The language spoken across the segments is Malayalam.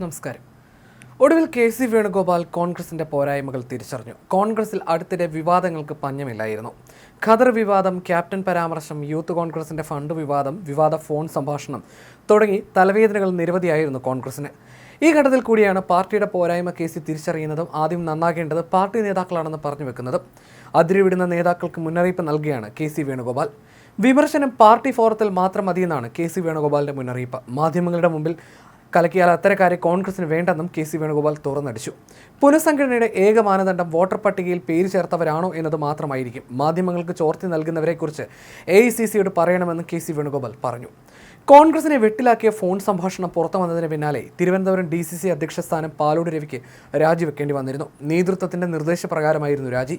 നമസ്കാരം. ഒടുവിൽ കെ സി വേണുഗോപാൽ കോൺഗ്രസിന്റെ പോരായ്മകൾ തിരിച്ചറിഞ്ഞു. കോൺഗ്രസിൽ അടുത്തിടെ വിവാദങ്ങൾക്ക് പഞ്ഞമില്ലായിരുന്നു. ഖദർ വിവാദം ക്യാപ്റ്റൻ പരാമർശം യൂത്ത് കോൺഗ്രസിന്റെ ഫണ്ട് വിവാദം വിവാദ ഫോൺ സംഭാഷണം തുടങ്ങി തലവേദനകൾ നിരവധിയായിരുന്നു കോൺഗ്രസിന്. ഈ ഘട്ടത്തിൽ കൂടിയാണ് പാർട്ടിയുടെ പോരായ്മ കെ സി തിരിച്ചറിയുന്നതും ആദ്യം നന്നാകേണ്ടത് പാർട്ടി നേതാക്കളാണെന്ന് പറഞ്ഞു വെക്കുന്നതും. അതിരുവിടുന്ന നേതാക്കൾക്ക് മുന്നറിയിപ്പ് നൽകിയാണ് കെ സി വേണുഗോപാൽ. വിമർശനം പാർട്ടി ഫോറത്തിൽ മാത്രം മതിയെന്നാണ് കെ സി വേണുഗോപാലിന്റെ മുന്നറിയിപ്പ്. മാധ്യമങ്ങളുടെ മുമ്പിൽ കലക്കിയാൽ അത്തരക്കാരെ കോൺഗ്രസിന് വേണ്ടെന്നും കെ സി വേണുഗോപാൽ തുറന്നടിച്ചു. പുനഃസംഘടനയുടെ ഏക മാനദണ്ഡം വോട്ടർ പട്ടികയിൽ പേര് ചേർത്തവരാണോ എന്നത് മാത്രമായിരിക്കും. മാധ്യമങ്ങൾക്ക് ചോർത്തി നൽകുന്നവരെക്കുറിച്ച് എ ഐ സി സിയോട് പറയണമെന്ന് കെ സി വേണുഗോപാൽ പറഞ്ഞു. കോൺഗ്രസിനെ വെട്ടിലാക്കിയ ഫോൺ സംഭാഷണം പുറത്തു വന്നതിന് പിന്നാലെ തിരുവനന്തപുരം ഡി സി സി അധ്യക്ഷ സ്ഥാനം പാലോട് രവിക്ക് രാജിവെക്കേണ്ടി വന്നിരുന്നു. നേതൃത്വത്തിന്റെ നിർദ്ദേശപ്രകാരമായിരുന്നു രാജി.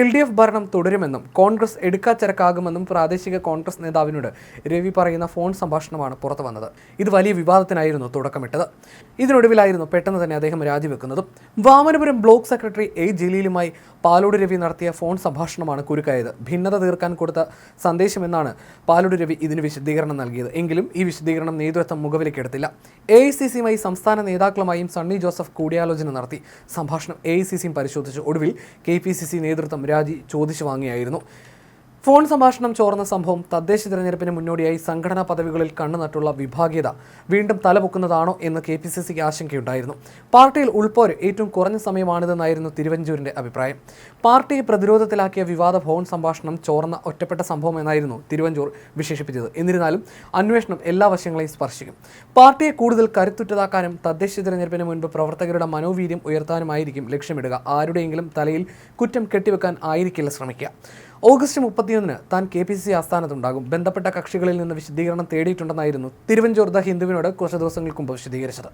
എൽ ഡി എഫ് ഭരണം തുടരുമെന്നും കോൺഗ്രസ് എടുക്കാച്ചരക്കാകുമെന്നും പ്രാദേശിക കോൺഗ്രസ് നേതാവിനോട് രവി പറയുന്ന ഫോൺ സംഭാഷണമാണ് പുറത്തു വന്നത്. ഇത് വലിയ വിവാദത്തിനായിരുന്നു തുടക്കമിട്ടത് ഇതിനൊടുവിലായിരുന്നു പെട്ടെന്ന് തന്നെ അദ്ദേഹം രാജിവെക്കുന്നതും വാമനപുരം ബ്ലോക്ക് സെക്രട്ടറി എ ജലീലുമായി പാലോട് രവി നടത്തിയ ഫോൺ സംഭാഷണമാണ് കുരുക്കായത്. ഭിന്നത തീർക്കാൻ കൊടുത്ത സന്ദേശമെന്നാണ് പാലോട് രവി ഇതിന് വിശദീകരണം നൽകിയത്. എങ്കിലും ഈ വിശദീകരണം നേതൃത്വം മുഖവിലേക്കെടുത്തില്ല എ ഐ സി സിയുമായി സംസ്ഥാന നേതാക്കളുമായും സണ്ണി ജോസഫ് കൂടിയാലോചന നടത്തി. സംഭാഷണം എ ഐ സി സിയും പരിശോധിച്ചു. ഒടുവിൽ കെ പി സി സി നേതൃത്വം രാജി ചോദിച്ചു വാങ്ങിയായിരുന്നു. ഫോൺ സംഭാഷണം ചോർന്ന സംഭവം തദ്ദേശ തിരഞ്ഞെടുപ്പിന് മുന്നോടിയായി സംഘടനാ പദവികളിൽ കണ്ണുനട്ടുള്ള വിഭാഗീയത വീണ്ടും തലപൊക്കുന്നതാണോ എന്ന് കെ പി സി സിക്ക് ആശങ്കയുണ്ടായിരുന്നു. പാർട്ടിയിൽ ഉൾപ്പോര് ഏറ്റവും കുറഞ്ഞ സമയമാണിതെന്നായിരുന്നു തിരുവഞ്ചൂരിന്റെ അഭിപ്രായം. പാർട്ടിയെ പ്രതിരോധത്തിലാക്കിയ വിവാദ ഫോൺ സംഭാഷണം ചോർന്ന ഒറ്റപ്പെട്ട സംഭവം എന്നായിരുന്നു തിരുവഞ്ചൂർ വിശേഷിപ്പിച്ചത്. എന്നിരുന്നാലും അന്വേഷണം എല്ലാ വശങ്ങളെയും സ്പർശിക്കും. പാർട്ടിയെ കൂടുതൽ കരുത്തുറ്റതാക്കാനും തദ്ദേശ തിരഞ്ഞെടുപ്പിന് മുൻപ് പ്രവർത്തകരുടെ മനോവീര്യം ഉയർത്താനുമായിരിക്കും ലക്ഷ്യമിടുക. ആരുടെയെങ്കിലും തലയിൽ കുറ്റം കെട്ടിവെക്കാൻ ആയിരിക്കില്ല ശ്രമിക്കുക. ഓഗസ്റ്റ് മുപ്പത്തിയൊന്നിന് താൻ കെ പി സി സി ആസ്ഥാനത്തുണ്ടാകും. ബന്ധപ്പെട്ട കക്ഷികളിൽ നിന്ന് വിശദീകരണം തേടിയിട്ടുണ്ടെന്നായിരുന്നു തിരുവഞ്ചൂർദ ഹിന്ദുവിനോട് കുറച്ച് ദിവസങ്ങൾക്ക് മുമ്പ് വിശദീകരിച്ചത്.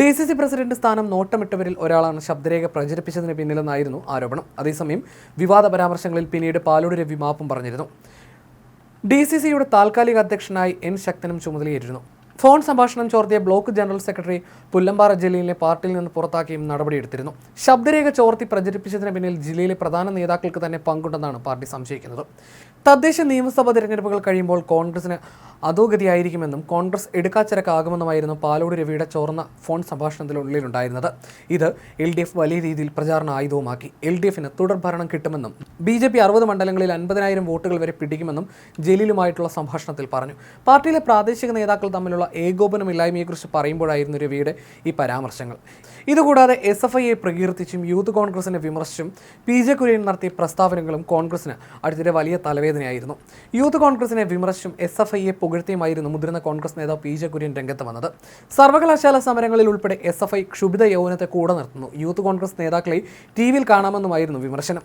ഡി സി സി പ്രസിഡന്റ് സ്ഥാനം നോട്ടമിട്ടവരിൽ ഒരാളാണ് ശബ്ദരേഖ പ്രചരിപ്പിച്ചതിന് പിന്നിലെന്നായിരുന്നു ആരോപണം. അതേസമയം വിവാദ പരാമർശങ്ങളിൽ പിന്നീട് പാലോട് രവി മാപ്പും പറഞ്ഞിരുന്നു. ഡി സി സിയുടെ താൽക്കാലിക അധ്യക്ഷനായി എൻ ശക്തനും ചുമതലയേറ്റിരുന്നു. ഫോൺ സംഭാഷണം ചോർത്തിയ ബ്ലോക്ക് ജനറൽ സെക്രട്ടറി പുല്ലമ്പാറ ജില്ലയിലെ പാർട്ടിയിൽ നിന്ന് പുറത്താക്കിയും നടപടിയെടുത്തിരുന്നു. ശബ്ദരേഖ ചോർത്തി പ്രചരിപ്പിച്ചതിന് പിന്നിൽ ജില്ലയിലെ പ്രധാന നേതാക്കൾക്ക് തന്നെ പങ്കുണ്ടെന്നാണ് പാർട്ടി സംശയിക്കുന്നത്. തദ്ദേശ നിയമസഭാ തിരഞ്ഞെടുപ്പുകൾ കഴിയുമ്പോൾ കോൺഗ്രസിന് അധോഗതിയായിരിക്കുമെന്നും കോൺഗ്രസ് എടുക്കാച്ചരക്കാകുമെന്നുമായിരുന്നു പാലോട് രവിയുടെ ചോർന്ന ഫോൺ സംഭാഷണത്തിനുള്ളിലുണ്ടായിരുന്നത് ഇത് എൽ ഡി എഫ് വലിയ രീതിയിൽ പ്രചാരണ ആയുധവുമാക്കി. എൽ ഡി എഫിന് തുടർ ഭരണം കിട്ടുമെന്നും ബി ജെ പി അറുപത് മണ്ഡലങ്ങളിൽ അൻപതിനായിരം വോട്ടുകൾ വരെ പിടിക്കുമെന്നും ജലീലുമായിട്ടുള്ള സംഭാഷണത്തിൽ പറഞ്ഞു. പാർട്ടിയിലെ പ്രാദേശിക നേതാക്കൾ തമ്മിലുള്ള ഏകോപനമില്ലായ്മയെക്കുറിച്ച് പറയുമ്പോഴായിരുന്നു രവിയുടെ ഈ പരാമർശങ്ങൾ. ഇതുകൂടാതെ എസ് എഫ് ഐയെ പ്രകീർത്തിച്ചും യൂത്ത് കോൺഗ്രസിനെ വിമർശിച്ചും പി ജെ കുര്യൻ നടത്തിയ പ്രസ്താവനകളും കോൺഗ്രസിന് അടുത്തിടെ വലിയ തലവേദനയായിരുന്നു. യൂത്ത് കോൺഗ്രസിനെ വിമർശിച്ചും എസ് എഫ് ഐയെ പുകഴ്ത്തിയുമായിരുന്നു മുതിർന്ന കോൺഗ്രസ് നേതാവ് പി ജെ കുര്യൻ രംഗത്ത് വന്നത്. സർവകലാശാല സമരങ്ങളിൽ ഉൾപ്പെടെ എസ് എഫ് ഐ ക്ഷുഭിത യൗവനത്തെ കൂടെ നിർത്തുന്നു. യൂത്ത് കോൺഗ്രസ് നേതാക്കളെ ടി വിയിൽ കാണാമെന്നുമായിരുന്നു വിമർശനം.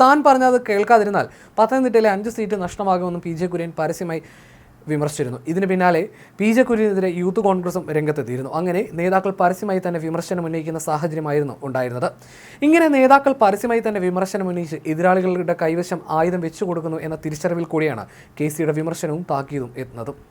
താൻ പറഞ്ഞത് കേൾക്കാതിരുന്നാൽ പത്തനംതിട്ടയിലെ അഞ്ച് സീറ്റ് നഷ്ടമാകുമെന്നും പി ജെ കുര്യൻ പരസ്യമായി വിമർശിച്ചിരുന്നു. ഇതിന് പിന്നാലെ പി ജെ കുര്യനെതിരെ യൂത്ത് കോൺഗ്രസും രംഗത്തെത്തിയിരുന്നു. അങ്ങനെ നേതാക്കൾ പരസ്യമായി തന്നെ വിമർശനം ഉന്നയിക്കുന്ന സാഹചര്യമായിരുന്നു ഉണ്ടായിരുന്നത്. ഇങ്ങനെ നേതാക്കൾ പരസ്യമായി തന്നെ വിമർശനം ഉന്നയിച്ച് എതിരാളികളുടെ കൈവശം ആയുധം വെച്ചു കൊടുക്കുന്നു എന്ന തിരിച്ചറിവിൽ കൂടിയാണ് കെ സിയുടെ വിമർശനവും താക്കീതും എത്തുന്നതും.